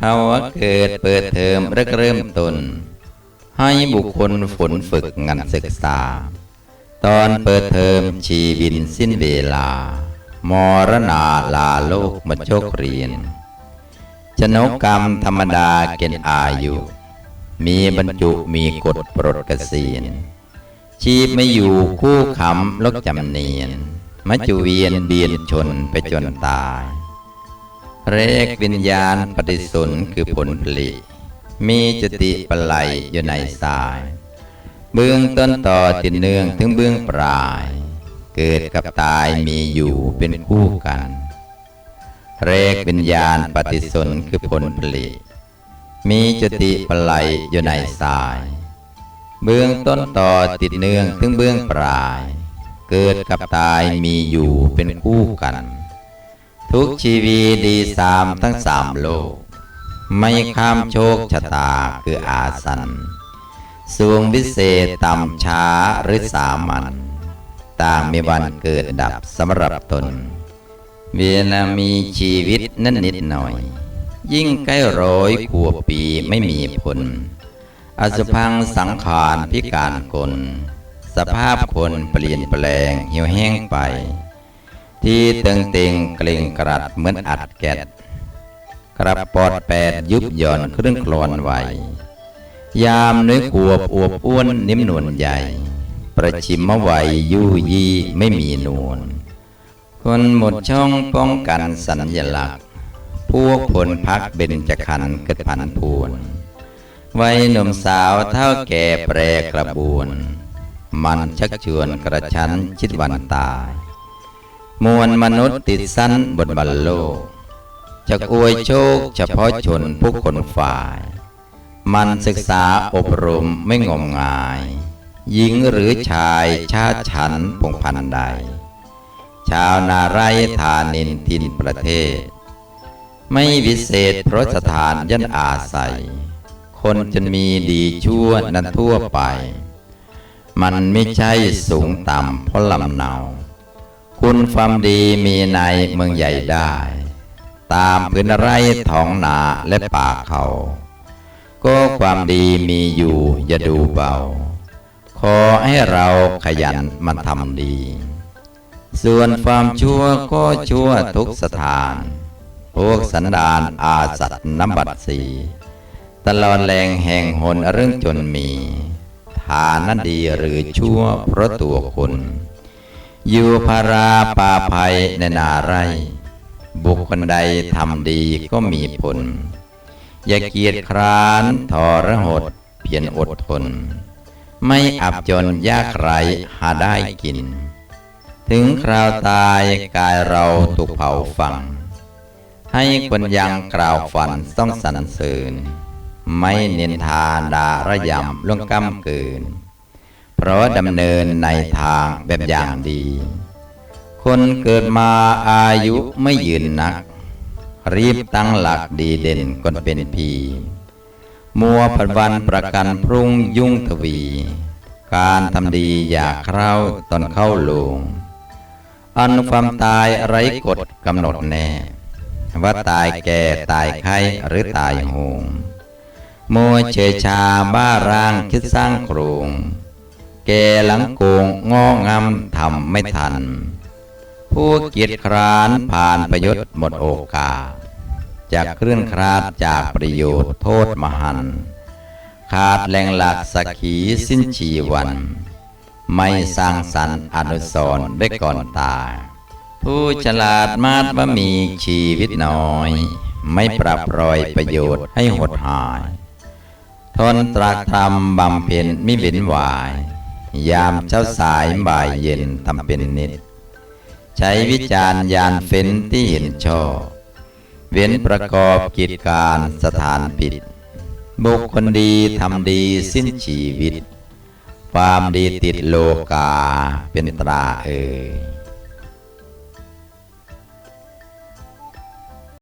ภาวะเกิดเปิดเทอมแรกเริ่มต้น ให้บุคคลฝนฝึกงานศึกษา ตอนเปิดเทอมชีวินสิ้นเวลา มรณาลาโลกมาโชคเรียน ชนกกรรมธรรมดาเกณฑ์อายุ มีบรรจุมีกฎปลดเกษียณชีพไม่อยู่คู่คำลกจำเนียน มัจจุเวียนเบียนชนไปจนตาย เรกวิญญาณปฏิสนคือผลผลิตมีจติปไหลอยู่ในสาย เบื้องต้นต่อติดเนื่องถึงเบื้องปลาย เกิดกับตายมีอยู่เป็นคู่กัน เรกวิญญาณปฏิสนคือผลผลิตมีจติปไหลอยู่ในสาย เบื้องต้นต่อติดเนื่องถึงเบื้องปลาย เกิดกับตายมีอยู่เป็นคู่กัน ทุกชีวีดีสามทั้งสามโลก ไม่ข้ามโชคชะตาคืออาสันสูงวิเศษต่ำช้าหรือสามัญต่างมีวันเกิดดับสำหรับตน เวลามีชีวิตนั้นนิดหน่อย ยิ่งใกล้ร้อยขวบปีไม่มีผล อสุพังสังขารพิการกล สภาพคนเปลี่ยนแปลงเหี่ยวแห้งไป ที่เตึงเต็งเกรงกรัดเหมือนอัดแกดกระปอดแปดยุบหย่อนเครื่องคลอนไหวยามเนื้อขวบอวบอ้วนนิ่มนวลใหญ่ ประชิมวัยยู่ยี่ไม่มีนวลคนหมดช่องป้องกันสัญลักษณ์ พวกผลพักเบญจขันธ์เกิดพันพูนวัยหนุ่มสาวเท่าแก่แปรกระบวน มันชักชวนกระชั้นชิดวันตาย มวลมนุษย์ติดสั้นบนบัลโลกจะอวยโชคเฉพาะชนผู้คนฝ่าย มันศึกษาอบรมไม่งมงาย หญิงหรือชายชาติฉันพงพันใด ชาวนาไรธานินทินประเทศ ไม่วิเศษเพราะสถานยันอาศัย คนจนมีดีชั่วนั้นทั่วไป มันไม่ใช่สูงต่ำเพราะลำเนา คุณความดีมีในเมืองใหญ่ได้ ตามพื้นไร่ท้องนาและป่าเขา ก็ความดีมีอยู่อย่าดูเบา ขอให้เราขยันมันทำดี ส่วนความชั่วก็ชั่วทุกสถาน พวกสันดานอาสัตน้ำบัดสีตลอดแรงแห่งหนเรื่องจนมี ฐานนดีหรือชั่วเพราะตัวคนอ ยู่พาราปาภัยในนาไร บุคคลใดทำดีก็มีผล อย่าเกียจคร้านทรหดเพียรอดทน ไม่อับจนยากไรหาได้กิน ถึงคราวตายกายเราถูกเผาฝัง ให้คนยังกล่าวฝันต้องสรรเสริญ ไม่เนินทาดาระยำล่วงกำเกิน เพราะดำเนินในทางแบบอย่างดี คนเกิดมาอายุไม่ยืนนัก รีบตั้งหลักดีเด่นก่อนเป็นพีมัวผัดวันประกันพรุ่งยุ่งทวี การทำดีอยากเข้าตอนเข้าลง อันความตายไร้กฎกำหนดแน่ ว่าตายแก่ตายไข้หรือตายโหงมัวเฉยชาบ้าร่างคิดสร้างโครง แก่หลังโกงงองำทำไม่ทัน ผู้เกียจคร้านผ่านประยชน์หมดโอกาสจากเคลื่อนคลาดจากประโยชน์โทษมหัน ขาดแหล่งหลักสักขีสิ้นชีวัน ไม่สร้างสรรค์อนุสรณ์ได้ก่อนตายผู้ฉลาดมาดว่ามีชีวิตน้อย ไม่ปรับรอยประโยชน์ให้หดหาย ทนตรากตรำบำเพ็ญไมิเว้นหวาย ยามเช้าสายบ่ายเย็นทำเป็นนิด ใช้วิจารณ์ยานเฟ้นที่เห็นชอบเว้นประกอบกิจการสถานปิด บุคคลดีทำดีสิ้นชีวิต ความดีติดโลกาเป็นตราเอ่ย